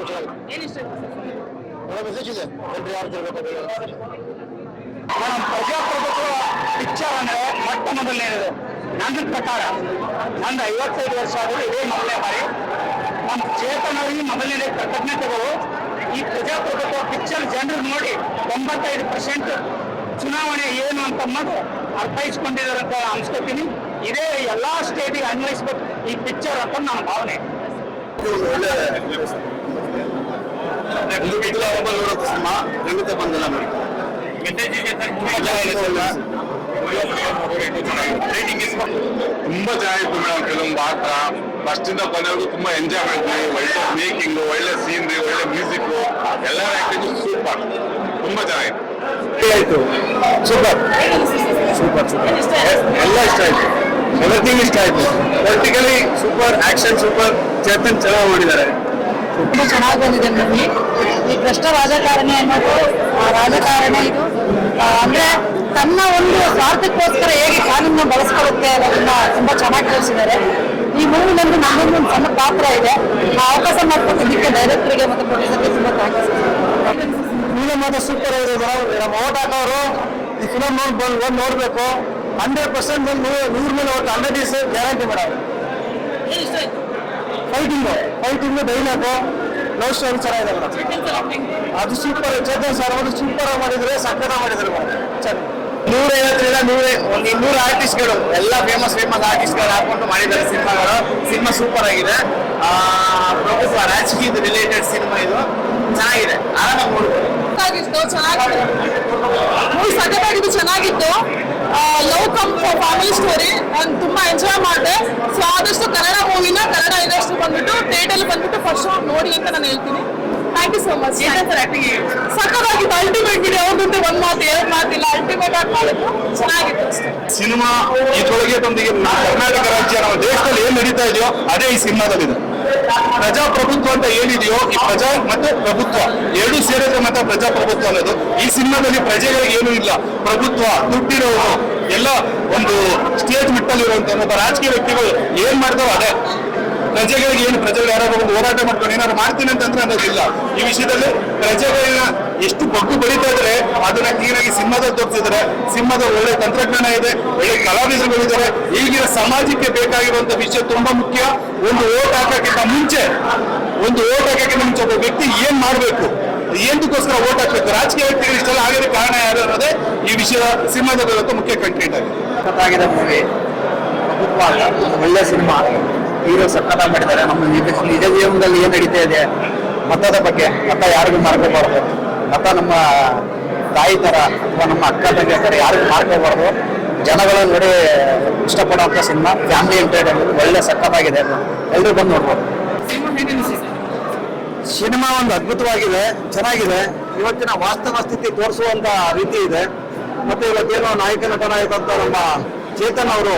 ಒಳ್ಳೆ ಮೆಸೇಜ್ ಇದೆ. ಎಲ್ರು ಯಾರು ತಿಳ್ಬೇಕು ಮೇಡಮ್ ಪ್ರಜಾಪ್ರಭುತ್ವ ಪಿಕ್ಚರ್ ಅಂದ್ರೆ ಮೊಟ್ಟ ಮೊದಲನೇದು ನನ್ನ ಪ್ರಕಾರ ನಂದು ಐವತ್ತೈದು ವರ್ಷ ಆದರೂ ಇದೇ ಮೊದಲನೇ ಬಾರಿ. ನಮ್ಮ ಚೇತನರಿಗೆ ಮೊದಲನೇ ಕೃತಜ್ಞತೆಗಳು ಈ ಪ್ರಜಾಪ್ರಭುತ್ವ ಪಿಕ್ಚರ್ ಜನರು ನೋಡಿ ತೊಂಬತ್ತೈದು ಪರ್ಸೆಂಟ್ ಚುನಾವಣೆ ಏನು ಅಂತ ಅನ್ನೋದು ಅರ್ಥೈಸ್ಕೊಂಡಿದ್ದಾರೆ ಅಂತ ಅನ್ಸ್ಕೊತೀನಿ. ಇದೇ ಎಲ್ಲಾ ಸ್ಟೇಟಿಗೆ ಅನ್ವಯಿಸ್ಬೇಕು ಈ ಪಿಕ್ಚರ್ ಅಂತ ನನ್ನ ಭಾವನೆ. ತುಂಬಾ ಚೆನ್ನಾಗಿತ್ತು ಮೇಡಮ್ ಫಿಲ್ಮ್ ಪಾತ್ರ. ಫಸ್ಟ್ ಇಂದ ಕೊನೆವರೆಗೂ ತುಂಬಾ ಎಂಜಾಯ್ ಮಾಡಿದ್ವಿ. ಒಳ್ಳೆ ಮೇಕಿಂಗ್ ಒಳ್ಳೆ ಸೀನ್ರಿ ಒಳ್ಳೆ ಮ್ಯೂಸಿಕ್ ಎಲ್ಲ ಸೂಪರ್ ತುಂಬಾ ಚೆನ್ನಾಗಿತ್ತು. ಆಯ್ತು. ಸೂಪರ್ ಸೂಪರ್ ಸೂಪರ್ ಎಲ್ಲ ಇಷ್ಟ ಆಯ್ತು. ಎವ್ರಿಥಿಂಗ್ ಇಷ್ಟ ಆಯ್ತು. Politically super action super Chetan ಚೆನ್ನಾಗಿ ಮಾಡಿದ್ದಾರೆ. ತುಂಬಾ ಚೆನ್ನಾಗಿ ಬಂದಿದೆ ಮೂವಿ ಈ ಭ್ರಷ್ಟ ರಾಜಕಾರಣಿ ಅನ್ನೋದು ಆ ರಾಜಕಾರಣ ಇದು. ಅಂದ್ರೆ ತನ್ನ ಒಂದು ಸ್ವಾರ್ಥಕ್ಕೋಸ್ಕರ ಹೇಗೆ ಕಾನೂನನ್ನ ಬಳಸ್ಕೊಳ್ಳುತ್ತೆ ಅನ್ನೋದನ್ನ ತುಂಬಾ ಚೆನ್ನಾಗಿ ತಿಳಿಸಿದ್ದಾರೆ ಈ ಮೂವಿನಲ್ಲಿ ನಂದು ನಮ್ಮೊಂದು ಸಣ್ಣ ಪಾತ್ರ ಇದೆ. ಆ ಅವಕಾಶ ಮಾಡ್ಕೊಟ್ಟಿದ್ದಕ್ಕೆ ಡೈರೆಕ್ಟರ್ಗೆ ಮತ್ತು ಪ್ರೊಡ್ಯೂಸರ್ಗೆ ತುಂಬಾ ಥ್ಯಾಂಕ್ಸ್ ಫಿಲಮ್ ಮಾತ್ರ ಸೂಪರ್ ಆಗಿರೋದು ನಮ್ಮ ಓಟ್ ಹಾಕೋರು ಈ ಫಿಲಮ್ ನೋಡಿ ಬಂದು ಬಂದು ನೋಡಬೇಕು. ಹಂಡ್ರೆಡ್ ಪರ್ಸೆಂಟ್ ಬಂದು ನೂರ ಮೇಲೆ hundred days guarantee madam fighting fighting dialogue love story ಚೆನ್ನಾಗಿದೆ ಅದು ಸೂಪರ್ ಚೇತನ್ ಸರ್ ಅವರು ಸೂಪರ್ ಮಾಡಿದ್ರೆ ಸಕ್ಕತ್ತ ಮಾಡಿದ್ರು ಚೆನ್ನಾಗಿ. ನೂರ ಐವತ್ತರಿಂದ ನೂರ, ಒಂದು ಇನ್ನೂರು ಆರ್ಟಿಸ್ಟ್ಗಳು ಎಲ್ಲ ಫೇಮಸ್ ಫೇಮಸ್ ಆರ್ಟಿಸ್ಟ್ಗಳು ಹಾಕೊಂಡು ಮಾಡಿದ್ದಾರೆ ಸಿನಿಮಾಗಳು. ಸಿನಿಮಾ ಸೂಪರ್ ಆಗಿದೆ. ಪ್ರಭುತ್ವ ರಾಜಕೀಯದ ರಿಲೇಟೆಡ್ ಸಿನಿಮಾ ಇದು. ಚೆನ್ನಾಗಿದೆ. ಆರಾಮಾಗಿ ನೋಡ್ಬೋದು. ಚೆನ್ನಾಗಿತ್ತು. ಚೆನ್ನಾಗಿತ್ತು ಲವ್ ಕಮ್ ಫ್ಯಾಮಿಲಿ ಸ್ಟೋರಿ ನಾನು ತುಂಬಾ ಎಂಜಾಯ್ ಮಾಡಿದೆ ಸೊ ಆದಷ್ಟು ಕನ್ನಡ ಮೂವಿನ ಕನ್ನಡ ಇಂಡಸ್ಟ್ರಿ ಬಂದ್ಬಿಟ್ಟು ಥಿಯೇಟರ್ ಬಂದ್ಬಿಟ್ಟು ಫಸ್ಟ್ ಶೋ ನೋಡಿ ಅಂತ ನಾನು ಹೇಳ್ತೀನಿ. ಥ್ಯಾಂಕ್ ಯು ಸೋ ಮಚ್ ಸಖತ್ತಾಗಿತ್ತು ಅಲ್ಟಿಮೇಟ್ ವಿಡಿಯೋ ಅವ್ರದ್ದು ಒಂದ್ ಮಾತು ಎರಡು ಮಾತಿಲ್ಲ. ಅಲ್ಟಿಮೇಟ್ ಆಗಿ ಮಾಡಿದ್ರು ಚೆನ್ನಾಗಿತ್ತು ಅಷ್ಟೇ. ಸಿನಿಮಾ ಇದ್ರೊಳಗೆ ಬಂದಿಗೆ ಕರ್ನಾಟಕ ರಾಜ್ಯ ನಮ್ಮ ದೇಶದಲ್ಲಿ ಏನ್ ನಡೀತಾ ಇದೆಯೋ ಅದೇ ಈ ಸಿನಿಮಾದಲ್ಲಿದೆ. ಪ್ರಜಾಪ್ರಭುತ್ವ ಅಂತ ಏನಿದೆಯೋ ಈ ಪ್ರಜಾ ಮತ್ತೆ ಪ್ರಭುತ್ವ ಎರಡು ಸೇರಿದ್ರೆ ಮತ್ತೆ ಪ್ರಜಾಪ್ರಭುತ್ವ ಅನ್ನೋದು. ಈ ಸಿನಿಮಾದಲ್ಲಿ ಪ್ರಜೆಗಳಿಗೆ ಏನೂ ಇಲ್ಲ. ಪ್ರಭುತ್ವ ದುಡ್ಡಿರೋರು ಎಲ್ಲ ಒಂದು ಸ್ಟೇಟ್ ಮಿಟ್ಟಲ್ಲಿರುವಂತ ಒಬ್ಬ ರಾಜಕೀಯ ವ್ಯಕ್ತಿಗಳು ಏನ್ ಮಾಡ್ತಾರೋ ಅದೇ. ಪ್ರಜೆಗಳಿಗೆ ಏನು ಪ್ರಜೆಗಳು ಯಾರಾದ್ರೂ ಒಂದು ಹೋರಾಟ ಮಾಡ್ಕೊಂಡು ಏನಾದ್ರು ಮಾಡ್ತೀನಿ ಅಂತಂದ್ರೆ ಅನ್ನೋದಿಲ್ಲ ಈ ವಿಷಯದಲ್ಲಿ ಪ್ರಜೆಗಳನ್ನ ಎಷ್ಟು ಬಗ್ಗು ಬರೀತಾ ಇದ್ರೆ ಅದನ್ನ ಕ್ಲೀನಾಗಿ ಸಿನಿಮಾದಲ್ಲಿ ತೋರಿಸಿದ್ರೆ ಸಿನಿಮಾದ ಒಳ್ಳೆ ತಂತ್ರಜ್ಞಾನ ಇದೆ, ಒಳ್ಳೆ ಕಲಾವಿದರುಗಳಿದ್ದಾರೆ ಈಗಿನ ಸಮಾಜಕ್ಕೆ ಬೇಕಾಗಿರುವಂತ ವಿಷಯ ತುಂಬಾ ಮುಖ್ಯ. ಒಂದು ಓಟ್ ಹಾಕಕ್ಕಿಂತ ಮುಂಚೆ, ಒಂದು ಓಟ್ ಹಾಕಕ್ಕಿಂತ ಮುಂಚೆ ಒಬ್ಬ ವ್ಯಕ್ತಿ ಏನ್ ಮಾಡ್ಬೇಕು? ಏನಕ್ಕೋಸ್ಕರ ಓಟ್ ಹಾಕ್ಬೇಕು? ರಾಜಕೀಯ ವ್ಯಕ್ತಿಗಳು ಇಷ್ಟೆಲ್ಲ ಆಗಿರೋ ಕಾರಣ ಯಾರು ಅನ್ನೋದೇ ಈ ವಿಷಯ ಸಿನಿಮಾದ ಮುಖ್ಯ ಕಂಟೆಂಟ್ ಆಗಿದೆ. ಒಳ್ಳೆ ಸಿನಿಮಾ. ಹೀರೋ ಸಖತ್ತಾಗಿ ಮಾಡಿದ್ದಾರೆ. ನಮ್ಮ ನಿಜ ನಿಜ ಜೀವನದಲ್ಲಿ ಏನ್ ನಡೀತಾ ಇದೆ ಮತದ ಬಗ್ಗೆ ಮತ ಯಾರಿಗೂ ಮಾರ್ಕೋಬಾರ್ದು. ಮತ ನಮ್ಮ ತಾಯಿ ತರ ಅಥವಾ ನಮ್ಮ ಅಕ್ಕ ತಂಗಿ ತರ ಯಾರಿಗೂ ಮಾರ್ಕೋಬಾರ್ದು. ಜನಗಳ ನೋಡಿ ಇಷ್ಟಪಡುವಂತ ಸಿನಿಮಾ ಫ್ಯಾಮಿಲಿ ಎಂಟರ್ಟೈನ್ಮೆಂಟ್ ಒಳ್ಳೆ ಸಖತ್ತಾಗಿದೆ ಎಲ್ಲರೂ ಬಂದು ನೋಡ್ಬೋದು. ಸಿನಿಮಾ ಒಂದು ಅದ್ಭುತವಾಗಿದೆ ಚೆನ್ನಾಗಿದೆ. ಇವತ್ತಿನ ವಾಸ್ತವ ಸ್ಥಿತಿ ತೋರಿಸುವಂತ ರೀತಿ ಇದೆ. ಮತ್ತೆ ಇವತ್ತೇನೋ ನಾಯಕ ನಟನಾಯಕಂತ ನಮ್ಮ ಚೇತನ್ ಅವರು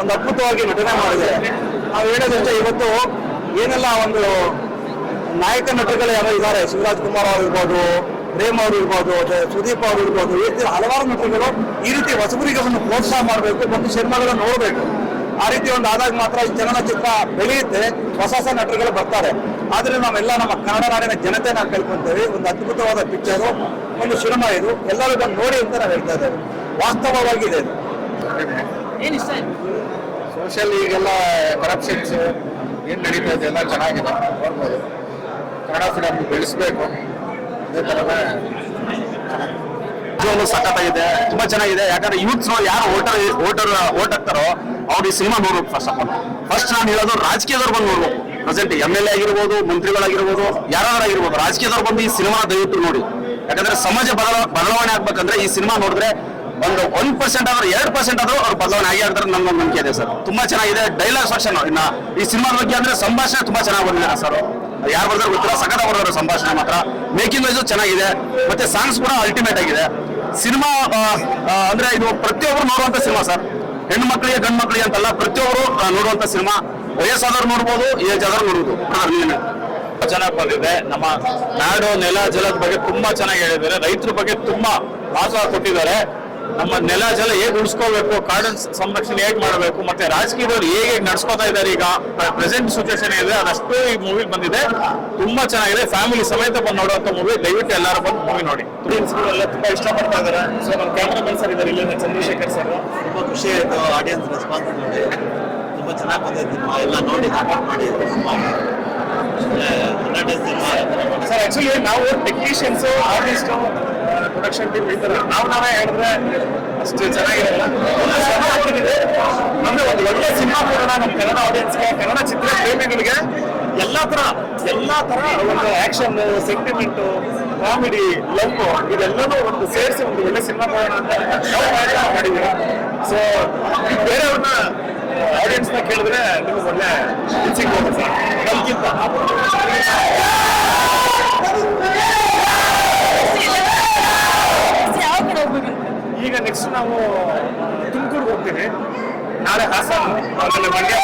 ಒಂದು ಅದ್ಭುತವಾಗಿ ನಟನೆ ಮಾಡಿದ್ದಾರೆ. ನಾವು ಹೇಳೋದಂತೆ ಇವತ್ತು ಏನೆಲ್ಲ ಒಂದು ನಾಯಕ ನಟರುಗಳು ಯಾರೋ ಇದ್ದಾರೆ, ಶಿವರಾಜ್ ಕುಮಾರ್ ಅವರು ಪ್ರೇಮ್ ಅವರು ಇರ್ಬೋದು ಸುದೀಪ್ ಅವರು ಇರ್ಬೋದು, ಈ ಹಲವಾರು ನಟರುಗಳು ಈ ರೀತಿ ಹೊಸಬರಿಗೆ ಒಂದು ಪ್ರೋತ್ಸಾಹ ಮಾಡಬೇಕು ಮತ್ತು ಸಿನಿಮಾಗಳನ್ನು ನೋಡಬೇಕು. ಆ ರೀತಿ ಒಂದು ಆದಾಗ ಮಾತ್ರ ಈ ಚಲನಚಿತ್ರ ಬೆಳೆಯುತ್ತೆ, ಹೊಸ ಹೊಸ ನಟರುಗಳು ಬರ್ತಾರೆ. ಆದ್ರೆ ನಾವೆಲ್ಲ ನಮ್ಮ ಕನ್ನಡ ನಾಡಿನ ಜನತೆ ನಾವು ಕೇಳ್ಕೊಂತೇವೆ, ಒಂದು ಅದ್ಭುತವಾದ ಪಿಕ್ಚರು, ಒಂದು ಸಿನಿಮಾ ಇದು, ಎಲ್ಲರೂ ಬಂದು ನೋಡಿ ಅಂತ ನಾವು ಹೇಳ್ತಾ ಇದ್ದೇವೆ. ವಾಸ್ತವವಾಗಿದೆ ಇದು. ಸೋಷಿಯಲ್ ಈಗೆಲ್ಲ ಕರಪ್ಷನ್ಸ್ ಏನು ನಡೀತಾ ಇದೆ ಎಲ್ಲ ಚೆನ್ನಾಗಿದೆ. ನೋಡ್ಬೋದು. ಕನ್ನಡ ಫಿಲಮ್ ಬೆಳೆಸ್ಬೇಕು. ಅದೇ ಥರನೇ ಸಖತ್ತಾಗಿದೆ. ತುಂಬಾ ಚೆನ್ನಾಗಿದೆ. ಯಾಕಂದ್ರೆ ಯೂತ್ಸ್ ಯಾರು ಓಟರ್ ಓಟರ್ ಓಟ್ ಹಾಕ್ತಾರೋ ಅವ್ರು ಈ ಸಿನಿಮಾ ನೋಡ್ಬೇಕು ಫಸ್ಟ್ ಫಸ್ಟ್ ನಾನು ಹೇಳೋದು ರಾಜಕೀಯದವ್ರು ಬಂದು ನೋಡ್ಬೇಕು. ಪ್ರೆಸೆಂಟ್ ಎಂ ಎಲ್ ಎ ಆಗಿರ್ಬೋದು, ಮಂತ್ರಿಗಳಾಗಿರ್ಬೋದು, ಯಾರಾದ್ರೂ ಆಗಿರ್ಬೋದು, ರಾಜಕೀಯದವ್ರು ಬಂದು ಈ ಸಿನಿಮಾ ದಯವಿಟ್ಟು ನೋಡಿ. ಯಾಕಂದ್ರೆ ಸಮಾಜ ಬದಲ, ಬದಲಾವಣೆ ಆಗ್ಬೇಕಂದ್ರೆ ಈ ಸಿನಿಮಾ ನೋಡಿದ್ರೆ ಒಂದು ಒನ್ ಪರ್ಸೆಂಟ್ ಆದ್ರೂ, ಎರಡ್ ಪರ್ಸೆಂಟ್ ಆದ್ರೂ ಅವ್ರು ಬದಲಾವಣೆ ಆಗಿ ಆಗ್ತಾರೆ ನನ್ನ ನಂಬಿಕೆ ಇದೆ ಸರ್. ತುಂಬಾ ಚೆನ್ನಾಗಿದೆ. ಡೈಲಾಗ್ ಸೆಕ್ಷನ್ ಇನ್ನ ಈ ಸಿನಿಮಾ ಬಗ್ಗೆ ಅಂದ್ರೆ ಸಂಭಾಷಣೆ ತುಂಬಾ ಚೆನ್ನಾಗಿ ಬಂದಿದೆ ಸರ್. ಯಾರು ಬರ್ದ್ರೆ ಗೊತ್ತಿಲ್ಲ. ಸಖತ ಬರ್ದಾರ ಸಂಭಾಷಣೆ ಮಾತ್ರ. ಮೇಕಿಂಗ್ ವೈಸು ಚೆನ್ನಾಗಿದೆ. ಮತ್ತೆ ಸಾಂಗ್ಸ್ ಕೂಡ ಅಲ್ಟಿಮೇಟ್ ಆಗಿದೆ. ಸಿನಿಮಾ ಅಂದ್ರೆ ಇದು ಪ್ರತಿಯೊಬ್ಬರು ನೋಡುವಂತ ಸಿನಿಮಾ ಸರ್. ಹೆಣ್ಣು ಮಕ್ಕಳಿಗೆ, ಗಂಡು ಮಕ್ಕಳಿಗೆ ಅಂತಲ್ಲ ಪ್ರತಿಯೊಬ್ಬರು ನೋಡುವಂತ ಸಿನಿಮಾ. ವಯಸ್ಸಾದವ್ರು ನೋಡ್ಬೋದು, ಏಜ್ ಆದವ್ರು ನೋಡ್ಬೋದು. ಚೆನ್ನಾಗಿ ಬಂದಿದೆ. ನಮ್ಮ ನಾಡು, ನೆಲ, ಜಲದ ಬಗ್ಗೆ ತುಂಬಾ ಚೆನ್ನಾಗಿ ಹೇಳಿದ್ದಾರೆ. ರೈತರ ಬಗ್ಗೆ ತುಂಬಾ ಆಸ ಕೊಟ್ಟಿದ್ದಾರೆ. ನಮ್ಮ ನೆಲ ಜಲ ಹೇಗೆ ಉಳಿಸ್ಕೋಬೇಕು ಕಾಡನ್ ಸಂರಕ್ಷಣೆ ಹೇಗೆ ಮಾಡಬೇಕು ಮತ್ತೆ ರಾಜಕೀಯದವರು ಹೇಗೆ ನಡ್ಸ್ಕೊತಾ ಇದ್ದಾರೆ ಈಗ ಪ್ರೆಸೆಂಟ್ ಸಿಚುವೇಶನ್ ಇದೆ ಅದಷ್ಟು ಈ ಮೂವಿ ಬಂದಿದೆ. ತುಂಬಾ ಚೆನ್ನಾಗಿದೆ. ಫ್ಯಾಮಿಲಿ ಸಮೇತ ಬಂದು ನೋಡುವಂತ ಮೂವಿ ದಯವಿಟ್ಟು ಎಲ್ಲರೂ ಬಂದು ಮೂವಿ ನೋಡಿ. ಎಲ್ಲ ತುಂಬಾ ಇಷ್ಟಪಡ್ತಾ ಇದ್ದಾರೆ. ಸೊ ನಮ್ಮ ಕ್ಯಾಮ್ರಾಮನ್ ಸರ್ ಇದ್ದಾರೆ. ಇಲ್ಲಿಂದ ಚಂದ್ರಶೇಖರ್ ಸರ್ ತುಂಬಾ ಖುಷಿ ಆಯಿತು ಆಡಿಯನ್ಸ್ ರೆಸ್ಪಾನ್ಸ್ ನೋಡಿ ತುಂಬಾ ಚೆನ್ನಾಗಿ ಬಂದಿದೆ ಎಲ್ಲ ನೋಡಿ ಸಪೋರ್ಟ್ ಮಾಡಿ. ಸರ್ ಆಕ್ಚುಲಿ ನಾವು ಟೆಕ್ನಿಷಿಯನ್ಸ್ ಆರ್ಟಿಸ್ಟ್ ಪ್ರೊಡಕ್ಷನ್ ಟೀಮ್ ಇದ್ದಾರೆ ನಾವು ನಾವೇ ಹೇಳಿದ್ರೆ ಅಷ್ಟು ಚೆನ್ನಾಗಿರಲ್ಲ. ಒಂದು ಅಂದ್ರೆ ಒಂದು ಒಳ್ಳೆ ಸಿನಿಮಾ ಕೊಡೋಣ ನಮ್ಮ ಕನ್ನಡ ಆಡಿಯನ್ಸ್ಗೆ ಕನ್ನಡ ಚಿತ್ರ ಪ್ರೇಮಿಗಳಿಗೆ ಎಲ್ಲಾ ತರ ಎಲ್ಲಾ ತರ ಒಂದು ಆಕ್ಷನ್ ಸೆಂಟಿಮೆಂಟ್ ಕಾಮಿಡಿ ಲವ್ ಇದೆಲ್ಲನೂ ಒಂದು ಸೇರಿಸಿ ಒಂದು ಒಳ್ಳೆ ಸಿನಿಮಾ ಕೊಡೋಣ ಅಂತ ನಾವು ಸೊ ಬೇರೆಯವ್ರನ್ನ ಆಡಿಯನ್ಸ್ನ ಕೇಳಿದ್ರೆ ನಿಮ್ಗೆ ಒಳ್ಳೆ ಸಿಗ್ಬೋದು ಸರ್. ನಾವು ತುಮಕೂರು ಹೋಗ್ತೀವಿ ನಾಳೆ ಹಾಸನ ಆಮೇಲೆ ಮಂಡ್ಯ